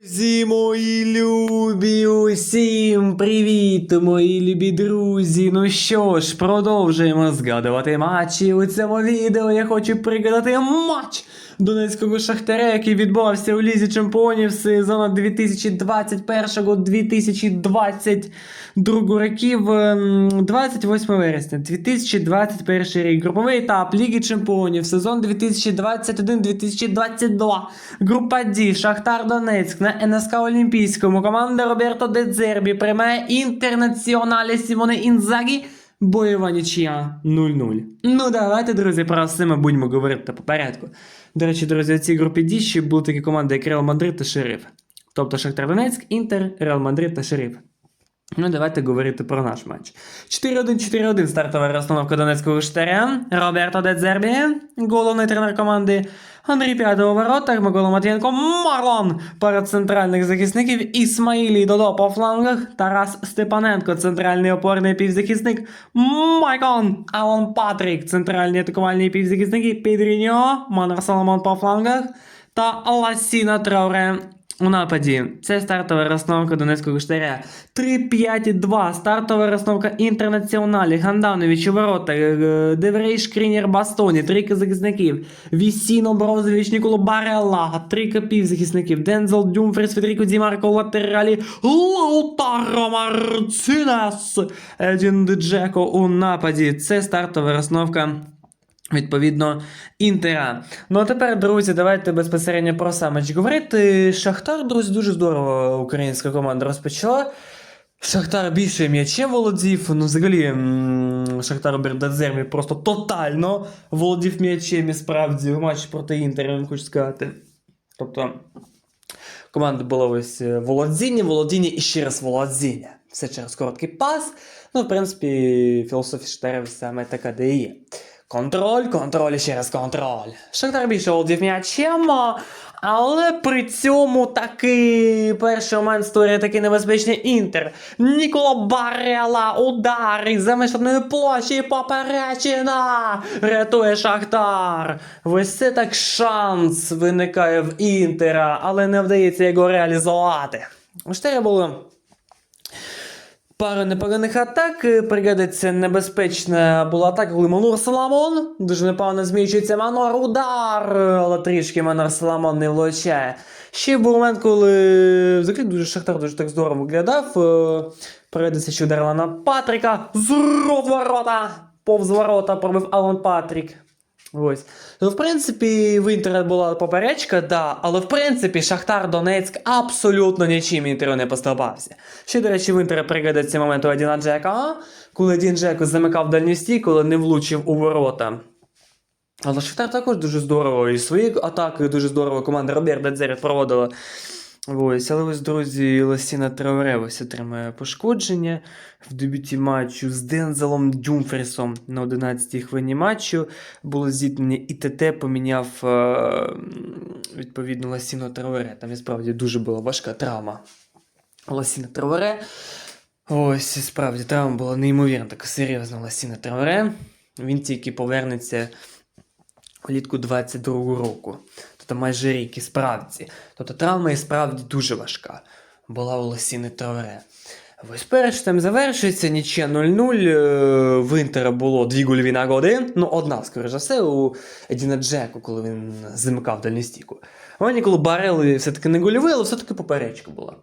Друзі мої любі, усім привіт, мої любі друзі. Ну що ж, продовжуємо згадувати матчі. У цьому відео я хочу пригадати матч Донецького Шахтаря, який відбувався у Лізі Чемпіонів сезону 2021-2022 років. Ем, 28 вересня 2021 рік. Груповий етап Ліги Чемпіонів, сезон 2021-2022. Група D, Шахтар Донецьк на НСК Олімпійському. Команда Роберто Дедзербі приймає інтернаціоналі Сімоне Інзагі. Бойова нічия 0-0. Ну давайте, друзі, про все ми будемо говорити по порядку. До речі, друзі, у цій групі D були такі команди, як Реал Мадрид та Шериф. Тобто Шахтар Донецьк, Інтер, Реал Мадрид та Шериф. Ну, давайте говорити про наш матч. 4-1-4-1 стартова розстановка Донецького штаря. Роберто Дедзербі, головний тренер команди. Андрій П'ятого воротах, Микола Матвієнко, Марлон перед центральних захисників, Ісмаїлі Додо по флангах, Тарас Степаненко, центральний опорний півзахисник, Майкон, Алон Патрік, центральні атакувальні півзахисники, Підріньо, Манер Соломон по флангах та Ласіна Трауре у нападі. Це стартова розстановка Донецького штаря. 3-5-2. Стартова розстановка Інтернаціоналі. Ганданович у ворота. е, Деврей Шкрінєр Бастоні. Трійка захисників. Вісіно Брозович Ніколо Барелла. Трійка півзахисників. Дензел Дюмфріс Федеріко Дімарко латералі. Лаутаро Марцинес. Едін Джеко у нападі. Це стартова розстановка Відповідно, інтера. Ну а тепер, друзі, давайте безпосередньо про сам матч говорити. Шахтар, друзі, дуже здорово українська команда розпочала. Шахтар більше м'ячем володів. Ну, взагалі, Шахтар Бердадзермі просто тотально володів м'ячем і справді у матчі проти Інтера, я хочу сказати. Тобто, команда була ось е, володіння, володіння і ще раз володіння. Все через короткий пас. Ну, в принципі, філософія Шахтаря саме така, де і є. Контроль, контроль і ще раз контроль. Шахтар більше володів м'ячем, але при цьому такий перший момент створює такий небезпечний інтер. Ніколо Барела, удар із замішаної площі, поперечина! Рятує Шахтар. Ось це так шанс виникає в інтера, але не вдається його реалізувати. У Штаря було Пара непоганих атак. Е, Пригадиться небезпечна була атака, коли Манур Саламон. Дуже непогано зміючується Манур. Удар! Але трішки Манур Саламон не влучає. Ще був момент, коли взагалі дуже Шахтар дуже так здорово виглядав. Е, Пригадиться, що ударила на Патріка. З ворота! Повз ворота пробив Алан Патрік. Ось. Ну, в принципі, в Інтера була поперечка, да, але в принципі Шахтар Донецьк абсолютно нічим Інтеру не поступався. Ще, до речі, в Інтера пригадується момент у Адіна Джека, коли Адін Джеко замикав дальню стійку, але не влучив у ворота. Але Шахтар також дуже здорово і свої атаки дуже здорово команда Роберта Дзерет проводила. Ось, але ось, друзі, Ласіна Трауре ось отримає пошкодження в дебюті матчу з Дензелом Дюмфрісом на 11-й хвилині матчу. Було зіткнення і ТТ поміняв е, відповідно Ласіно Трауре. Там і справді дуже була важка травма. Ласіна Трауре. Ось, і справді, травма була неймовірно така серйозна Ласіна Трауре. Він тільки повернеться влітку 22-го року. Тобто майже рік і справді. Тобто травма і справді дуже важка. Була у Лосіни Троре. Ось перш там завершується, нічия 0-0. е, В Інтера було дві гольові нагоди. Ну, одна, скоріш за все, у Едіна Джеку, коли він замикав дальню стійку. А Ніколу Барели все-таки не гольовий, але все-таки поперечка була.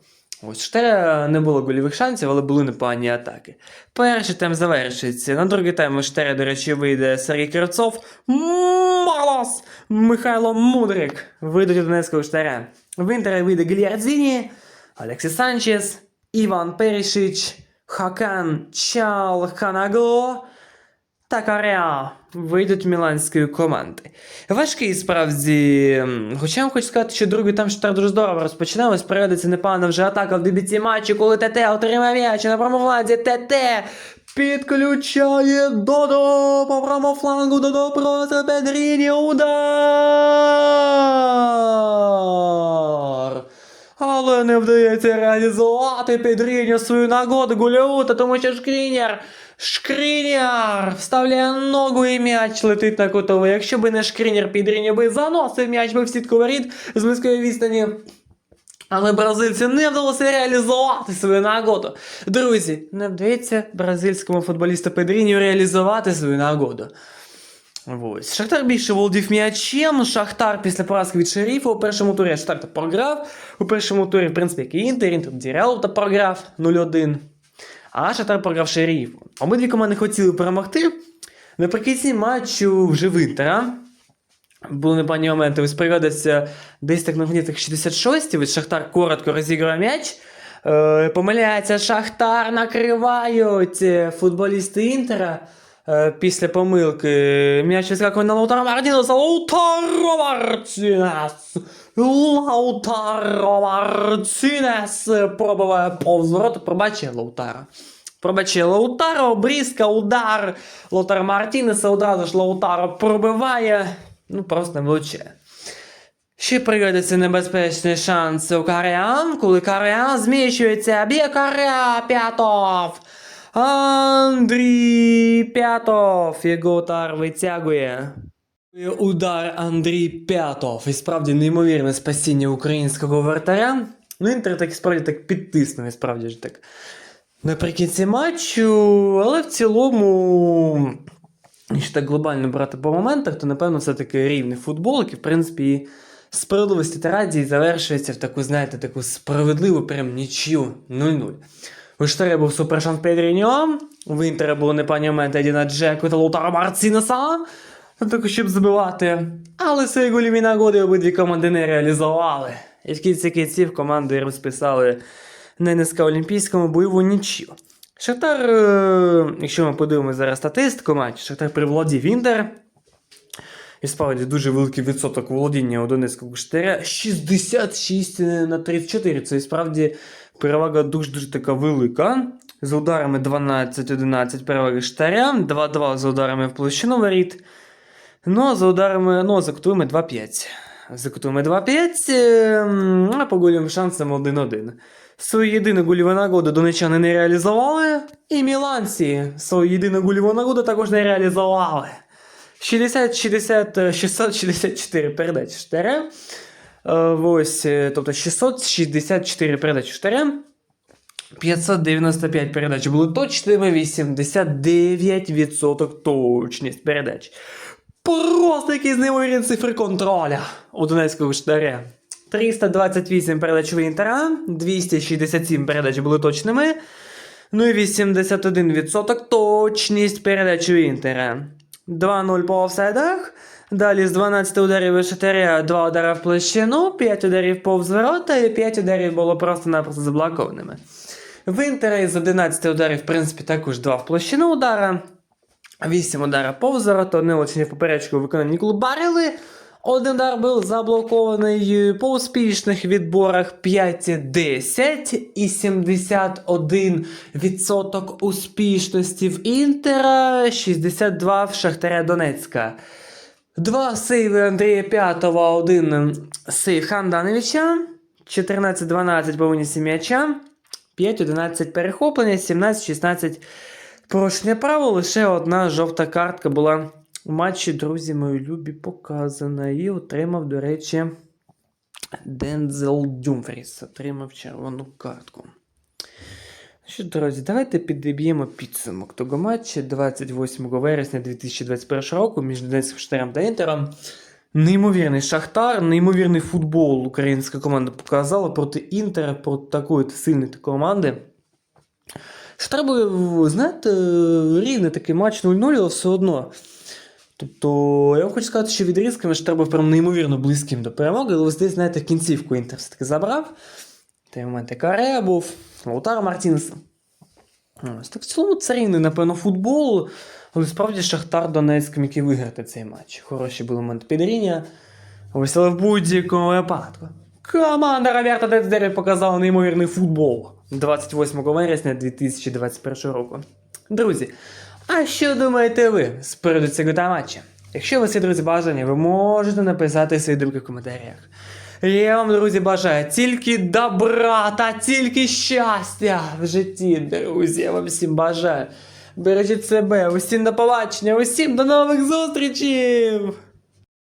Ось Штера не було гольових шансів, але були непогані атаки. Перший тайм завершується. На другий тайм у Штера, до речі, вийде Сергій Кравцов. Марлос! Михайло Мудрик вийдуть у Донецького Штаря. В Інтера вийде Гільярдзіні, Олексій Санчес, Іван Перішич, Хакан Чалханагло та Каря вийдуть міланської команди. Важкий справді. Хоча я вам хочу сказати, що другий там Штар дуже здорово розпочиналось. Передиться непогана вже атака в дебюті матчу, коли ТТ отримав м'яч на правому фланзі ТТ підключає Додо по правому флангу Додо просто Педріні удар. Але не вдається реалізувати Педріньо свою нагоду Гуліута, тому що Шкрінер Шкрінер вставляє ногу і м'яч летить на кутовий. Якщо би не Шкрінер, Педріньо би заносив м'яч би в сітку воріт з близької відстані. Але бразильці не вдалося реалізувати свою нагоду. Друзі, не вдається бразильському футболісту Педріню реалізувати свою нагоду. Ось. Шахтар більше володів м'ячем. Шахтар після поразки від шерифа у першому турі Шахтар та програв. У першому турі, в принципі, як і Інтер, Інтер Дірел та програв 0-1. А Шахтар програв шерифу. Обидві команди хотіли перемогти. Наприкінці матчу вже в Інтера. Були непогані моменти. Ось пригадується десь так на гнітах 66 ось Шахтар коротко розігрує м'яч. Е, помиляється Шахтар, накривають е, футболісти Інтера. Е, після помилки м'яч вискакує на Лаутаро Мартінеса. Лаутаро Мартінес! Лаутаро Мартінес пробиває повз ворота. Пробачає Лаутара. Пробачає Лаутаро, обрізка, удар. Лаутаро Мартінеса одразу ж Лаутаро пробиває. Ну, просто не влучає. Ще пригодиться небезпечний шанс у Карян, коли Карян зміщується, б'є Каря П'ятов. Андрій П'ятов. Його удар витягує. Удар Андрій П'ятов. І справді неймовірне спасіння українського вратаря. Ну, Інтер так справді так підтиснув, і справді ж так. Наприкінці матчу, але в цілому, якщо так глобально брати по моментах, то напевно все-таки рівний футбол, який, в принципі, справедливості та радії завершується в таку, знаєте, таку справедливу прям нічю 0-0. У Штарі був супершанс Педріньо, в Інтера було непані моменти Едіна Джеку та Лутара Марцінеса, так щоб забивати. Але свої голіві нагоди обидві команди не реалізували. І в кінці кінців команди розписали на НСК Олімпійському бойову нічю. Шахтар, е, якщо ми подивимося зараз статистику матчу, Шахтар приволодів Інтер. І справді дуже великий відсоток володіння у Донецького штаря. 66 на 34. Це і справді перевага дуже-дуже така велика. За ударами 12-11 переваги штаря, 2-2 за ударами в площину воріт. Ну, а за ударами, ну, за кутовими 2-5. За кутовими 2-5, ем, а по гольовим шансам 1-1. Свою єдину гольову нагоду донечани не реалізували, і міланці свою єдину гольову нагоду також не реалізували. 60, 60, 664 передачі штаря. Е, Ось, е, тобто 664 передачі штаря. 595 передач були точними, 89% точність передач. Просто якісь неймовірні цифри контроля у Донецького штаря. 328 передач у Інтера, 267 передач були точними. Ну і 81% точність передач у Інтера. 2-0 по офсайдах. Далі з 12 ударів у Шатаря 2 удари в площину, 5 ударів повз ворота і 5 ударів було просто-напросто заблокованими. В Інтера із 11 ударів, в принципі, також 2 в площину удара. 8 ударів повз ворота, 1 влучення в поперечку виконані клубарили. Один удар був заблокований по успішних відборах 5-10 і 71% успішності в Інтера, 62 в Шахтаря Донецька. Два сейви Андрія П'ятова, один сейв Хандановича, 14-12 по винісі м'яча, 5-11 перехоплення, 17-16 порушення правил. Лише одна жовта картка була у матчі, друзі мої любі, показана. І отримав, до речі, Дензел Дюмфріс. Отримав червону картку. Що, друзі, давайте підіб'ємо підсумок того матчу 28 вересня 2021 року між Донецьким Штарем та Інтером. Неймовірний Шахтар, неймовірний футбол українська команда показала проти Інтера, проти такої сильної команди. Шахтар був, знаєте, рівний такий матч 0-0, але все одно. Тобто, я вам хочу сказати, що відрізками Шахтар був прям неймовірно близьким до перемоги, але ось десь, знаєте, кінцівку Інтер все-таки забрав. Той момент і Карея був, Лаутаро Мартінеса. Ось так в цілому це рівний, напевно, футбол. Але справді Шахтар Донецьк міг і виграти цей матч. Хороші були моменти підріння. Ось але в будь-якому випадку. Команда Роберта Децдері показала неймовірний футбол 28 вересня 2021 року. Друзі, а що думаєте ви з приводу цього та матча? Якщо у вас є друзі бажання, ви можете написати свої думки в коментарях. Я вам, друзі, бажаю тільки добра та тільки щастя в житті, друзі. Я вам всім бажаю. Бережіть себе, усім до побачення, усім до нових зустрічей!